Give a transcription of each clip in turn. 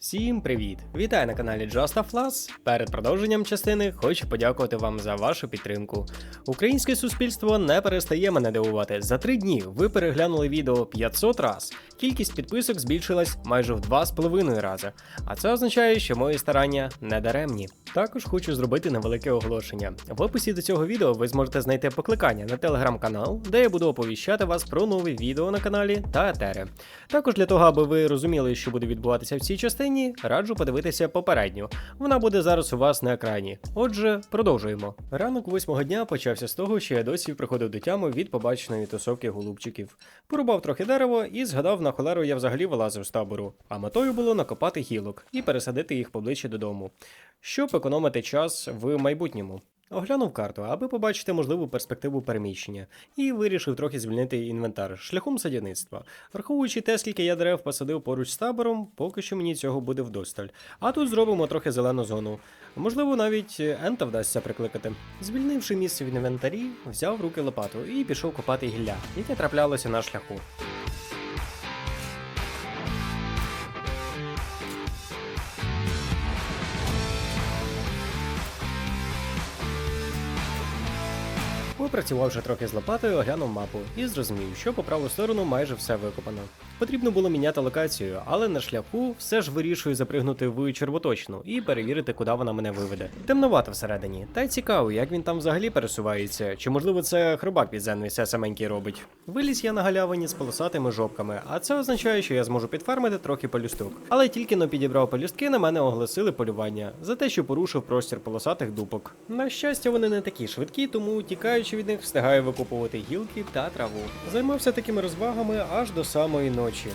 Всім привіт! Вітаю на каналі Just a Flash. Перед продовженням частини хочу подякувати вам за вашу підтримку. Українське суспільство не перестає мене дивувати. За три дні ви переглянули відео 500 раз. Кількість підписок збільшилась майже в 2,5 рази. А це означає, що мої старання не даремні. Також хочу зробити невелике оголошення. В описі до цього відео ви зможете знайти покликання на телеграм-канал, де я буду оповіщати вас про нові відео на каналі та етери. Також для того, аби ви розуміли, що буде відбуватися в цій частині, раджу подивитися попередню. Вона буде зараз у вас на екрані. Отже, продовжуємо. Ранок восьмого дня почався з того, що я досі приходив до тями від побаченої тусовки голубчиків. Порубав трохи дерево і згадав, на холеру я взагалі вилазив з табору, а метою було накопати гілок і пересадити їх поближче додому, щоб економити час в майбутньому. Оглянув карту, аби побачити можливу перспективу переміщення, і вирішив трохи звільнити інвентар шляхом садівництва. Враховуючи те, скільки я дерев посадив поруч з табором, поки що мені цього буде вдосталь. А тут зробимо трохи зелену зону. Можливо, навіть ента вдасться прикликати. Звільнивши місце в інвентарі, взяв руки лопату і пішов копати гілля, яке траплялося на шляху. Попрацювавши трохи з лопатою, оглянув мапу і зрозумів, що по праву сторону майже все викопано. Потрібно було міняти локацію, але на шляху все ж вирішую запригнути в червоточну і перевірити, куди вона мене виведе. Темновато всередині, та й цікаво, як він там взагалі пересувається, чи можливо це хробак підземний все саменький робить. Виліз я на галявині з полосатими жопками, а це означає, що я зможу підфармити трохи полюсток. Але тільки но підібрав полюстки, на мене оголосили полювання за те, що порушив простір полосатих дупок. На щастя, вони не такі швидкі, тому тікаючи від них, встигаю викупувати гілки та траву. Займався такими розвагами аж до самої ночі.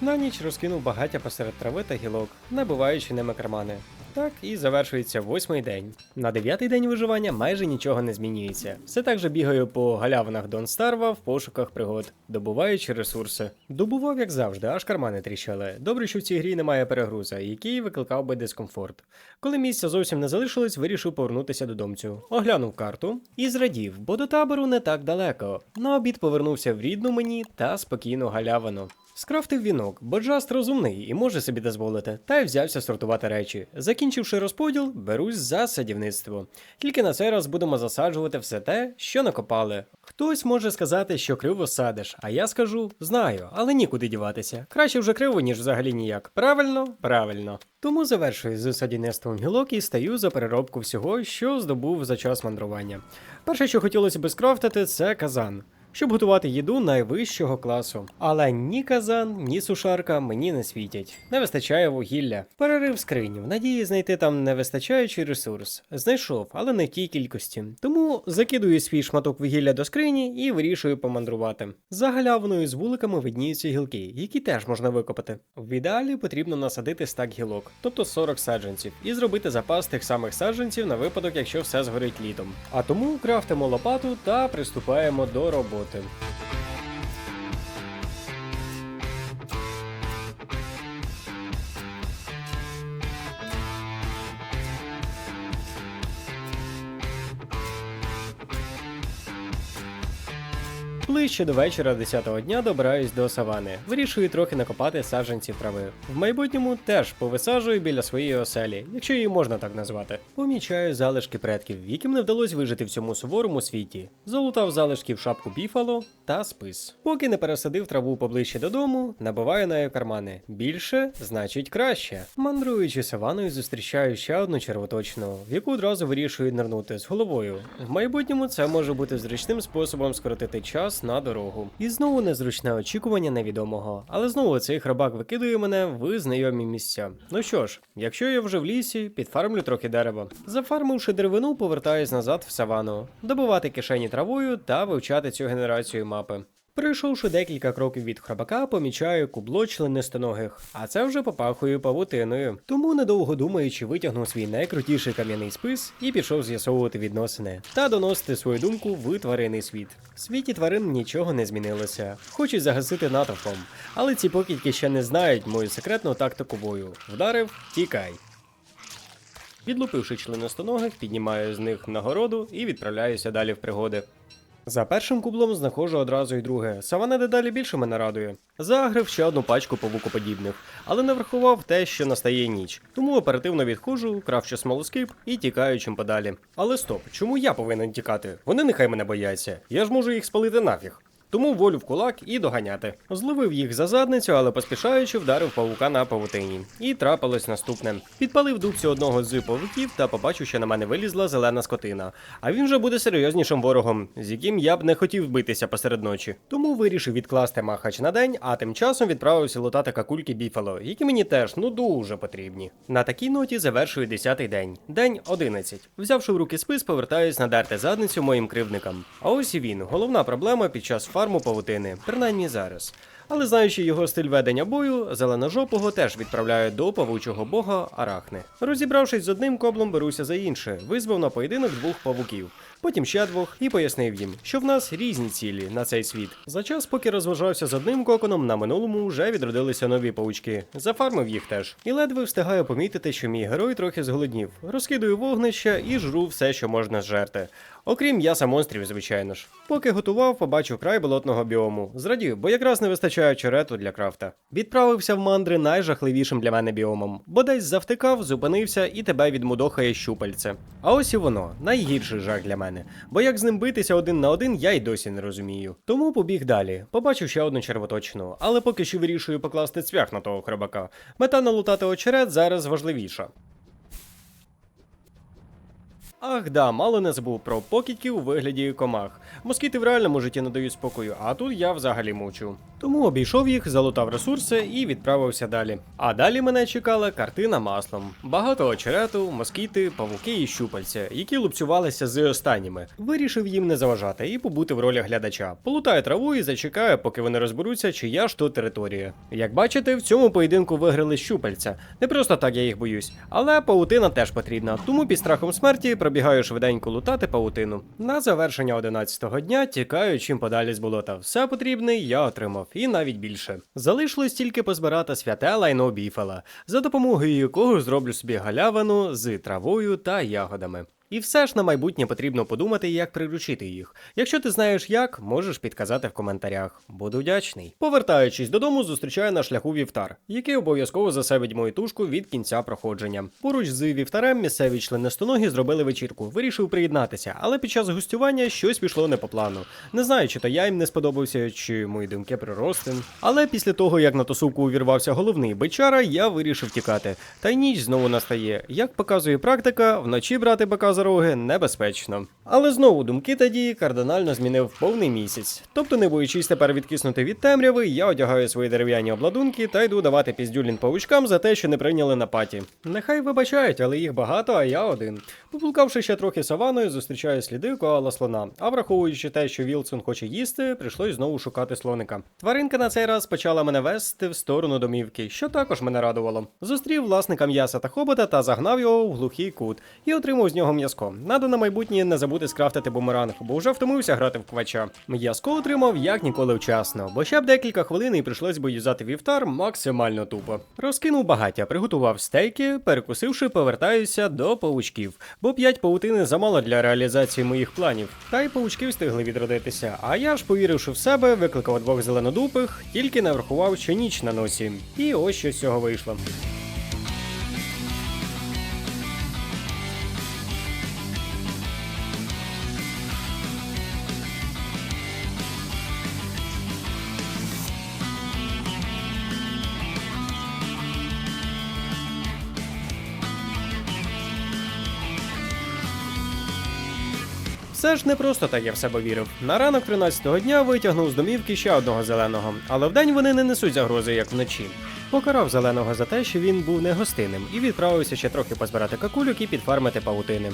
На ніч розкинув багаття посеред трави та гілок, набиваючи ними кармани. Так і завершується восьмий день. На дев'ятий день виживання майже нічого не змінюється. Все так же бігаю по галявинах Дон Старва в пошуках пригод, добуваючи ресурси. Добував, як завжди, аж кармани тріщали. Добре, що в цій грі немає перегруза, який викликав би дискомфорт. Коли місця зовсім не залишилось, вирішив повернутися додомцю. Оглянув карту і зрадів, бо до табору не так далеко. На обід повернувся в рідну мені та спокійну галявину. Скрафтив вінок, бо Джаст розумний і може собі дозволити, та й взявся сортувати речі. Закінчивши розподіл, берусь за садівництво. Тільки на цей раз будемо засаджувати все те, що накопали. Хтось може сказати, що криво садиш, а я скажу знаю, але нікуди діватися. Краще вже криво, ніж взагалі ніяк. Правильно? Правильно. Тому завершую з садівництвом гілок і стаю за переробку всього, що здобув за час мандрування. Перше, що хотілося би скрафтити, це казан щоб готувати їду найвищого класу. Але ні казан, ні сушарка мені не світять. Не вистачає вугілля. Перерив скриню, в надії знайти там невистачаючий ресурс. Знайшов, але не в тій кількості. Тому закидую свій шматок вугілля до скрині і вирішую помандрувати. За галявиною з вуликами видніються гілки, які теж можна викопати. В ідеалі потрібно насадити стак гілок, тобто 40 саджанців, і зробити запас тих самих саджанців на випадок, якщо все згорить літом. А тому крафтимо лопату та приступаємо до роботи. powrotem. Ближче до вечора 10-го дня добираюсь до савани. Вирішую трохи накопати саджанців трави. В майбутньому теж повисаджую біля своєї оселі, якщо її можна так назвати. Помічаю залишки предків, яким не вдалося вижити в цьому суворому світі. Залутав залишки в шапку біфало та спис. Поки не пересадив траву поближче додому, набиваю нею кармани. Більше значить краще. Мандруючи саваною, зустрічаю ще одну червоточну, в яку одразу вирішую нирнути з головою. В майбутньому це може бути зручним способом скоротити час на дорогу. І знову незручне очікування невідомого. Але знову цей хробак викидує мене в знайомі місця. Ну що ж, якщо я вже в лісі, підфармлю трохи дерева. Зафармивши деревину, повертаюсь назад в савану, добивати кишені травою та вивчати цю генерацію мапи. Пройшовши декілька кроків від храбака, помічаю кубло членистоногих, а це вже попахує павутиною. Тому, недовго думаючи, витягнув свій найкрутіший кам'яний спис і пішов з'ясовувати відносини та доносити свою думку в тваринний світ. В світі тварин нічого не змінилося. Хочуть загасити натовпом, але ці покидьки ще не знають мою секретну тактику бою. Вдарив, тікай. Відлупивши членистоногих, піднімаю з них нагороду і відправляюся далі в пригоди. За першим кублом знаходжу одразу й друге. Савана дедалі більше мене радує. Загрив ще одну пачку павукоподібних, але не врахував те, що настає ніч. Тому оперативно відходжу, кравчу смолоскип і тікаю чим подалі. Але стоп, чому я повинен тікати? Вони нехай мене бояться. Я ж можу їх спалити нафіг. Тому волю в кулак і доганяти. Зловив їх за задницю, але поспішаючи вдарив павука на павутині. І трапилось наступне. Підпалив дубцю одного з павуків та побачив, що на мене вилізла зелена скотина. А він вже буде серйознішим ворогом, з яким я б не хотів битися посеред ночі. Тому вирішив відкласти махач на день, а тим часом відправився лутати какульки біфало, які мені теж ну дуже потрібні. На такій ноті завершую 10-й день. День 11. Взявши в руки спис, повертаюсь надерти задницю моїм кривдникам. А ось і він, головна проблема під час фарму павутини, принаймні зараз. Але знаючи його стиль ведення бою, зеленожопого теж відправляють до павучого бога Арахни. Розібравшись з одним коблом, беруся за інше, визвав на поєдинок двох павуків, потім ще двох і пояснив їм, що в нас різні цілі на цей світ. За час, поки розважався з одним коконом, на минулому вже відродилися нові павучки. Зафармив їх теж. І ледве встигаю помітити, що мій герой трохи зголоднів. Розкидую вогнища і жру все, що можна зжерти. Окрім м'яса монстрів, звичайно ж. Поки готував, побачив край болотного біому. Зрадів, бо якраз не вистачає черету для крафта. Відправився в мандри найжахливішим для мене біомом, бо десь завтикав, зупинився і тебе відмудохає щупальце. А ось і воно, найгірший жах для мене. Бо як з ним битися один на один, я й досі не розумію. Тому побіг далі. Побачив ще одну червоточину, але поки що вирішую покласти цвях на того хробака. Мета налутати очерет зараз важливіша. Ах да, мало не забув про покидьків у вигляді комах. Москіти в реальному житті не дають спокою, а тут я взагалі мучу. Тому обійшов їх, залутав ресурси і відправився далі. А далі мене чекала картина маслом. Багато очерету, москіти, павуки і щупальця, які лупцювалися з останніми. Вирішив їм не заважати і побути в ролі глядача. Полутаю траву і зачекаю, поки вони розберуться, чия ж то територія. Як бачите, в цьому поєдинку виграли щупальця. Не просто так я їх боюсь, але паутина теж потрібна. Тому під страхом смерті пробігаю швиденько лутати паутину. На завершення 11-го дня тікаю чим подалі з болота. Все потрібне я отримав, і навіть більше. Залишилось тільки позбирати святе лайно біфала, за допомогою якого зроблю собі галявину з травою та ягодами. І все ж на майбутнє потрібно подумати, як приручити їх. Якщо ти знаєш як, можеш підказати в коментарях. Буду вдячний. Повертаючись додому, зустрічаю на шляху вівтар, який обов'язково засебить мою тушку від кінця проходження. Поруч з вівтарем місцеві членистоногі зробили вечірку. Вирішив приєднатися, але під час гостювання щось пішло не по плану. Не знаю, чи то я їм не сподобався, чи мої думки про ростин. Але після того, як на тусовку увірвався головний бичара, я вирішив тікати. Та й ніч знову настає. Як показує практика, вночі брати бика за роги небезпечно. Але знову думки та дії кардинально змінив повний місяць. Тобто, не боючись тепер відкиснути від темряви, я одягаю свої дерев'яні обладунки та йду давати піздюлін павучкам за те, що не прийняли на паті. Нехай вибачають, але їх багато, а я один. Поблукавши ще трохи саваною, зустрічаю сліди коала слона. А враховуючи те, що Вілсон хоче їсти, прийшлось знову шукати слоника. Тваринка на цей раз почала мене вести в сторону домівки, що також мене радувало. Зустрів власника м'яса та хобота та загнав його в глухий кут і отримав з нього м'язко. Надо на майбутнє не забути скрафтити бумеранг, бо вже втомився грати в квача. М'язко отримав як ніколи вчасно, бо ще б декілька хвилин і прийшлось би юзати вівтар максимально тупо. Розкинув багаття, приготував стейки, перекусивши, повертаюся до паучків, бо п'ять паутини замало для реалізації моїх планів. Та й паучки встигли відродитися. А я ж, повіривши в себе, викликав двох зеленодупих, тільки не врахував, що ніч на носі. І ось що з цього вийшло. Все ж не просто так я в себе вірив. На ранок 13-го дня витягнув з домівки ще одного зеленого, але вдень вони не несуть загрози, як вночі. Покарав зеленого за те, що він був негостинним, і відправився ще трохи позбирати какульок і підфармити павутини.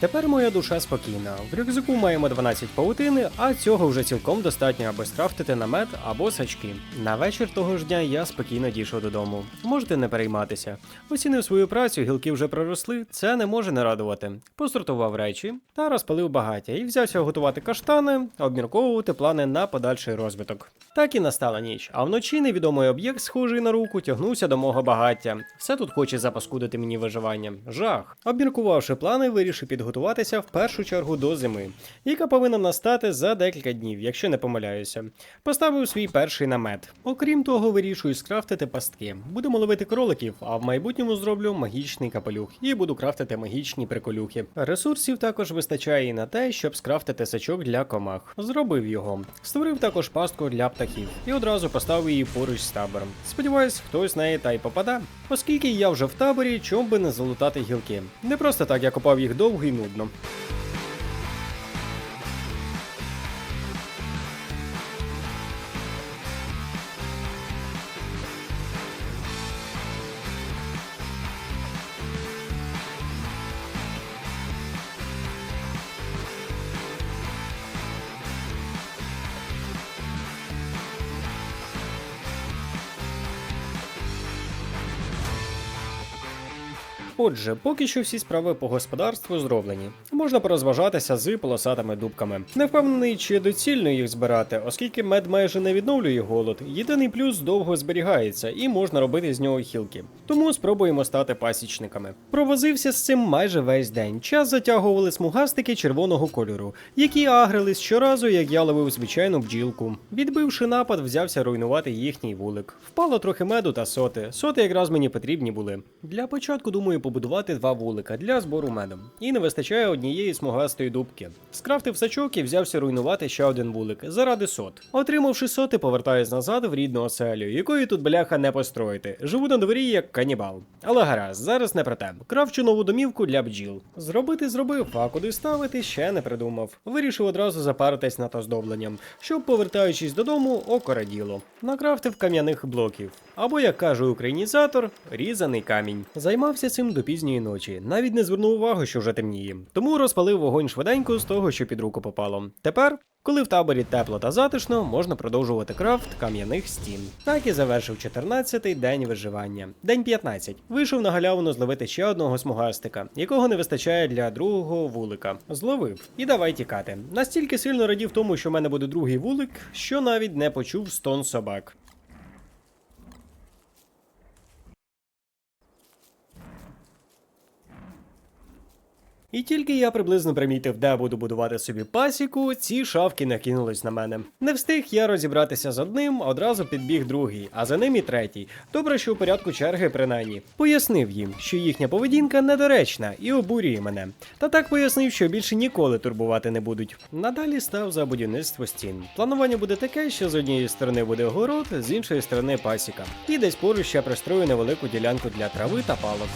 Тепер моя душа спокійна. В рюкзаку маємо 12 паутини, а цього вже цілком достатньо, аби скрафтити намет або сачки. На вечір того ж дня я спокійно дійшов додому. Можете не перейматися. Оцінив свою працю, гілки вже проросли, це не може не радувати. Посортував речі та розпалив багаття і взявся готувати каштани, обмірковувати плани на подальший розвиток. Так і настала ніч, а вночі невідомий об'єкт, схожий на руку, тягнувся до мого багаття. Все тут хоче запаскудити мені виживання. Жах. Обміркувавши плани, вирішив підготуватися в першу чергу до зими, яка повинна настати за декілька днів, якщо не помиляюся. Поставив свій перший намет. Окрім того, вирішую скрафтити пастки. Будемо ловити кроликів, а в майбутньому зроблю магічний капелюх і буду крафтити магічні приколюхи. Ресурсів також вистачає і на те, щоб скрафтити сачок для комах. Зробив його. Створив також пастку для птахів і одразу поставив її поруч з табором. Сподіваюсь, хтось з неї та й попаде. Оскільки я вже в таборі, чом би не залутати гілки. Не просто так я копав їх довго і нудно. Отже, поки що всі справи по господарству зроблені. Можна порозважатися з полосатими дубками. Не впевнений, чи доцільно їх збирати, оскільки мед майже не відновлює голод. Єдиний плюс довго зберігається і можна робити з нього хілки. Тому спробуємо стати пасічниками. Провозився з цим майже весь день. Час затягували смугастики червоного кольору, які агрились щоразу, як я ловив звичайну бджілку. Відбивши напад, взявся руйнувати їхній вулик. Впало трохи меду та соти. Соти якраз мені потрібні були. Для початку думаю побудувати два вулика для збору меду. І не вистачає однієї смугастої дубки. Скрафтив сачок і взявся руйнувати ще один вулик заради сот. Отримавши соти, повертаюсь назад в рідну оселю, якої тут бляха не построїти. Живу на дворі як канібал. Але гаразд, зараз не про те. Кравчу нову домівку для бджіл. Зробити зробив, а куди ставити ще не придумав. Вирішив одразу запаритись над оздобленням, щоб, повертаючись додому, око діло. Накрафтив кам'яних блоків. Або, як каже українізатор, різаний камінь. Займався цим до пізньої ночі, навіть не звернув увагу, що вже темніє. Тому розпалив вогонь швиденько з того, що під руку попало. Тепер. Коли в таборі тепло та затишно, можна продовжувати крафт кам'яних стін. Так і завершив 14-й день виживання. День 15. Вийшов на галявину зловити ще одного смугастика, якого не вистачає для другого вулика. Зловив і давай тікати. Настільки сильно радів тому, що в мене буде другий вулик, що навіть не почув стон собак. І тільки я приблизно примітив, де буду будувати собі пасіку, ці шавки накинулись на мене. Не встиг я розібратися з одним, одразу підбіг другий, а за ним і третій. Добре, що у порядку черги принаймні. Пояснив їм, що їхня поведінка недоречна і обурює мене. Та так пояснив, що більше ніколи турбувати не будуть. Надалі став за будівництво стін. Планування буде таке, що з однієї сторони буде город, з іншої сторони пасіка. І десь поруч ще пристрою невелику ділянку для трави та палок.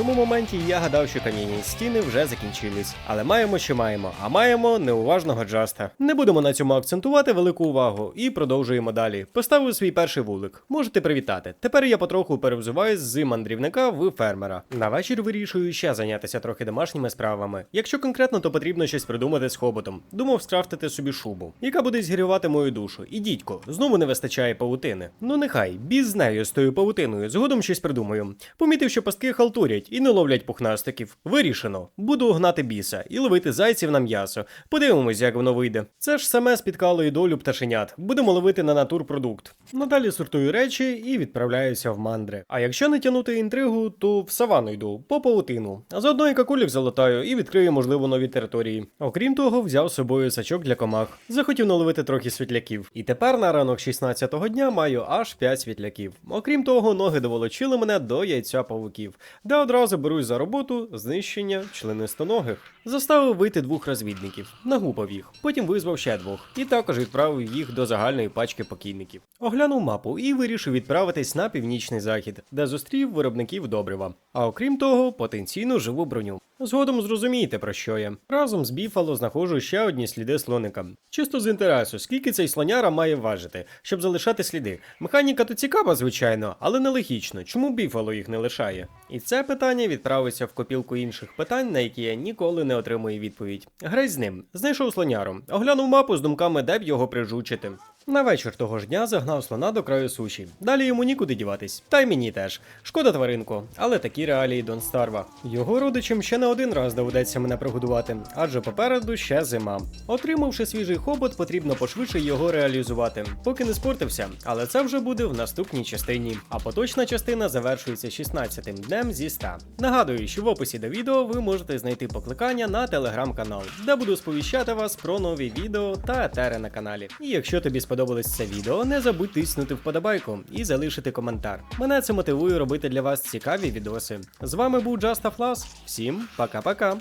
Цьому моменті я гадав, що кам'яні стіни вже закінчились. Але маємо, що маємо, а маємо неуважного джаста. Не будемо на цьому акцентувати велику увагу і продовжуємо далі. Поставив свій перший вулик. Можете привітати. Тепер я потроху перевзуваюсь з мандрівника в фермера. На вечір вирішую ще зайнятися трохи домашніми справами. Якщо конкретно, то потрібно щось придумати з хоботом. Думав скрафтити собі шубу, яка буде згрівати мою душу. І дідько, знову не вистачає павутини. Ну нехай, біз з нею з тою павутиною. Згодом щось придумаю. Помітив, що пастки халтурять і не ловлять пухнастиків. Вирішено. Буду гнати біса і ловити зайців на м'ясо. Подивимось, як воно вийде. Це ж саме спіткало і долю пташенят. Будемо ловити на натурпродукт. Надалі сортую речі і відправляюся в мандри. А якщо не тягнути інтригу, то в савану йду по павутину. А заодно і какулів залатаю і відкрию, можливо, нові території. Окрім того, взяв з собою сачок для комах. Захотів наловити трохи світляків. І тепер на ранок 16-го дня маю аж 5 світляків. Окрім того, ноги доволочили мене до яйця павуків, де одразу берусь за роботу знищення членистоногих. Заставив вийти двох розвідників, нагупав їх, потім визвав ще двох, і також відправив їх до загальної пачки покійників. Оглянув мапу і вирішив відправитись на північний захід, де зустрів виробників добрива. А окрім того, потенційно живу броню. Згодом зрозумієте про що я. Разом з Біфало знаходжу ще одні сліди слоника. Чисто з інтересу, скільки цей слоняра має важити, щоб залишати сліди. Механіка то цікава, звичайно, але нелогічно. Чому Біфало їх не лишає? І це питання відправиться в копілку інших питань, на які я ніколи не отримую відповідь. Грай з ним. Знайшов слоняру, оглянув мапу з думками, де б його прижучити. На вечір того ж дня загнав слона до краю суші. Далі йому нікуди діватись. Та й мені теж. Шкода тваринку, але такі реалії Дон Старва. Його родичам ще не один раз доведеться мене прогодувати, адже попереду ще зима. Отримавши свіжий хобот, потрібно пошвидше його реалізувати, поки не спортився. Але це вже буде в наступній частині. А поточна частина завершується 16-тим днем зі 100. Нагадую, що в описі до відео ви можете знайти покликання на телеграм-канал, де буду сповіщати вас про нові відео та етери на каналі. І якщо тобі сподобалось це відео, не забудь тиснути вподобайку і залишити коментар. Мене це мотивує робити для вас цікаві відоси. З вами був Just a Всім пока-пока.